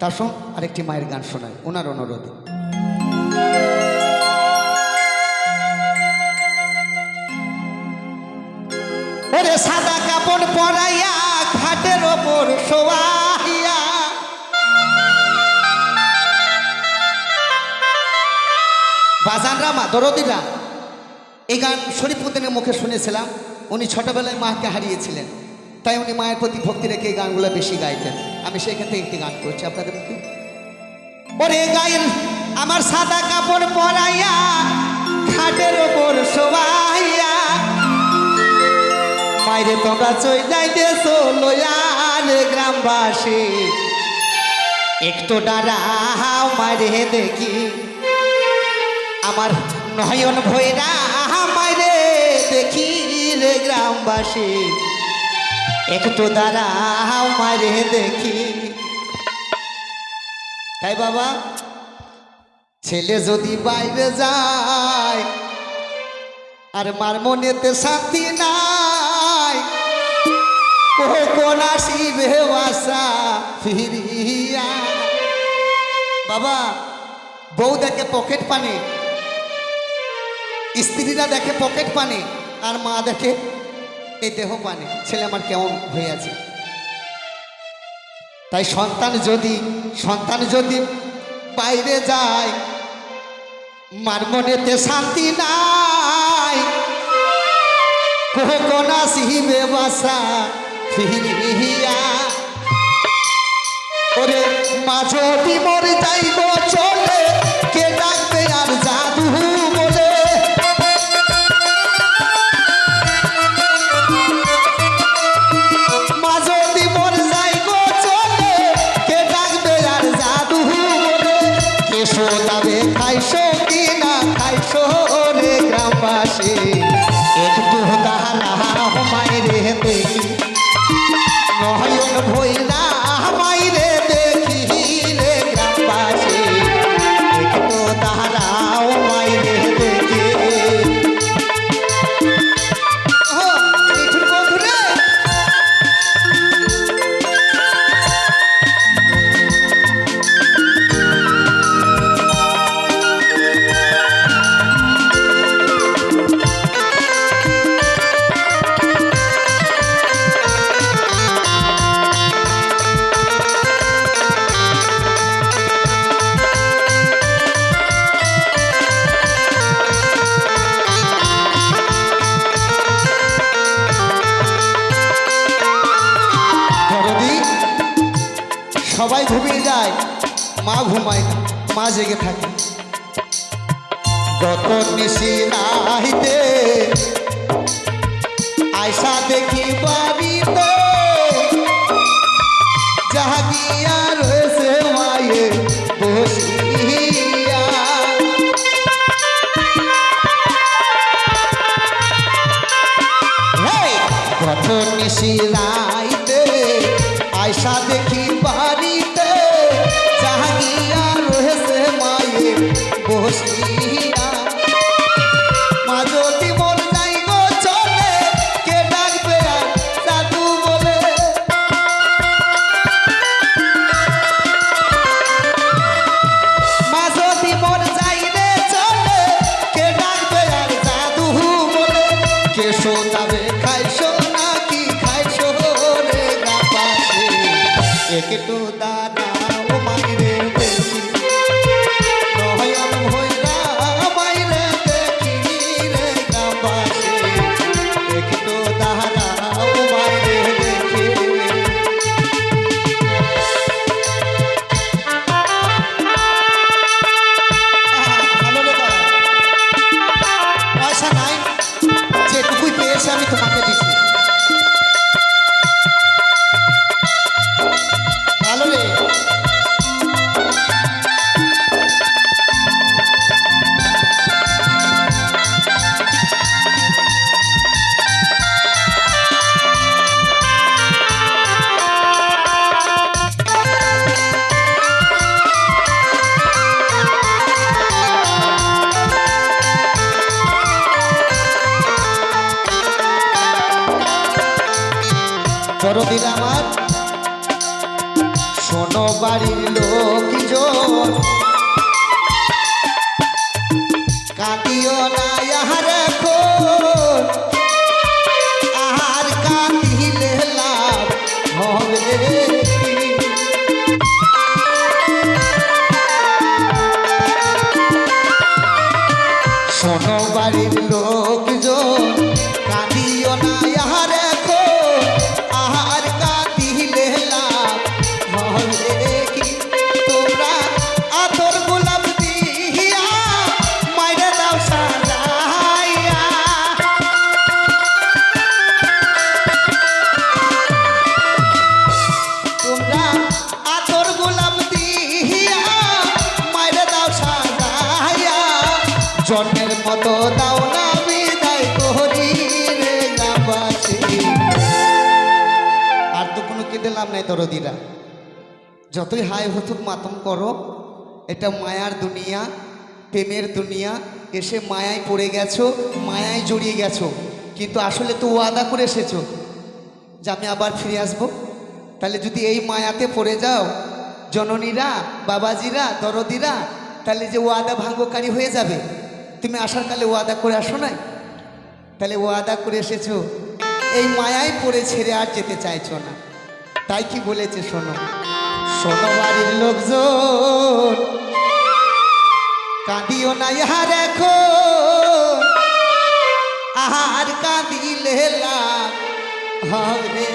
তার সঙ্গে আরেকটি মায়ের গান শোনায়, ওনার অনুরোধে। ওরে সাদা কাপড় পরাইয়া খাটের ওপর শোয়াইয়া বাজানরা মা দরদিরা এই গান শরীফুদ্দিনের মুখে শুনেছিলাম, উনি ছোটবেলায় মাকে হারিয়েছিলেন, তাই উনি মায়ের প্রতি ভক্তি রেখে এই গানগুলো বেশি গাইতেন। আমি সেখান থেকে একটি গান করছি, আপনাদের ওরে গায়ের আমার সাদা কাপড় পরাইয়া, খাটের ওপর শোয়াইয়া মাইরে তোমরা চই যাইতেছো, লয়ারে গ্রামবাসী। একটু দাঁড়াও মারে দেখি। আমার নয়ন ভৈরা মাইরে দেখি রে গ্রামবাসী। একটু দাঁড়াও, মারে দেখি। তাই বাবা, ছেলে যদি বাইরে যায়, আর মার মনেতে শান্তি নাই বাবা, বউ দেখে পকেট পানি, স্ত্রীরা দেখে পকেট পানি, আর মা দেখে এই দেহ পানি ছেলে আমার কেমন হয়ে আছে? তাই সন্তান যদি সন্তান যদি বাইরে যায়, মার মনেতে শান্তি নাই। কখন আসিবে বাসা, ফিরিয়া ওরে মাঝটি মরে যাইব চলে খাইছো কি না খাইছো রে গ্রামবাসী। একটু দাঁড়া মায়েরে দেখি সবাই ঘুমিয়ে যায়। মা ঘুমায় না, মা জেগে থাকে। গত নিশি নাহিতে, আয়সা দেখি বাড়িতে জাহাগিয়া রয়েছে মায়ে আয়সা দেখি একটু নয়ন ভৈরা মাইরে দেখি। একটু দাঁড়াও মাইরে দেখি রে নাই, যেটুকুই পেয়েছি আমি তোমাকে দিচ্ছি। দরদির আমার। শোনো বাড়ির লোকজন জন্মের মতো দাও না বিদায় করি রে আর তো কোনো কেটে লাভ নাই দরদিরা। যতই হাই হুতুক মাতম করো, এটা মায়ার দুনিয়া, প্রেমের দুনিয়া। এসে মায়ায় পড়ে গেছো, মায়ায় জড়িয়ে গেছো, কিন্তু আসলে তো ওয়াদা করে এসেছ যে আমি আবার ফিরে আসব। তাহলে যদি এই মায়াতে পড়ে যাও, জননীরা, বাবাজিরা, দরদিরা, তাহলে যে ওয়াদা ভাঙ্গকারী হয়ে যাবে। তুমি আসার কালে ওয়াদা করে আসো নাই? তাহলে ওয়াদা করে এসেছ, এই মায়ায় পড়ে ছেড়ে আর যেতে চাইছো না। তাই কি বলেছে শোনো? শোনো বাড়ির লোকজন, কাঁদিও না ইহার এখন। আহার কাঁদিলে হবে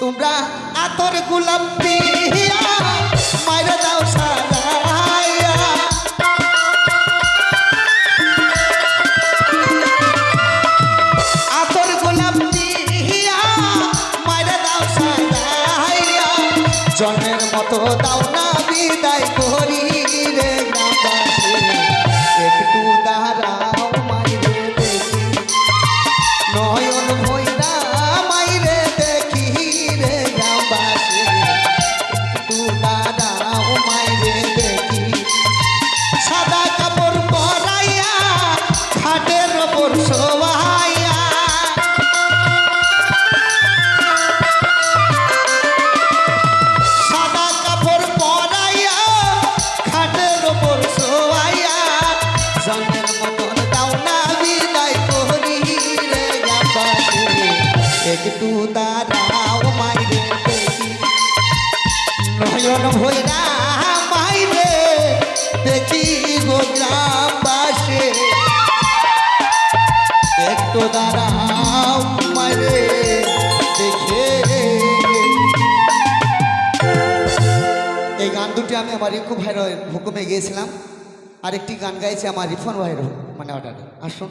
তোমরা আতর গোলাপ দিয়া মতো দাও একটু দাঁড়াও মাইরে নয়ন ভৈরা মাইরে দেখি গো গ্রামবাসী একটু মাইরে দেখে, এই গান দুটি আমি আমার রিঙ্কু ভাইয়ের হুকুমে গিয়েছিলাম। আরেকটি গান গাইছে আমার রিফন ভাইয়ের মানে অর্ডারে। আসুন।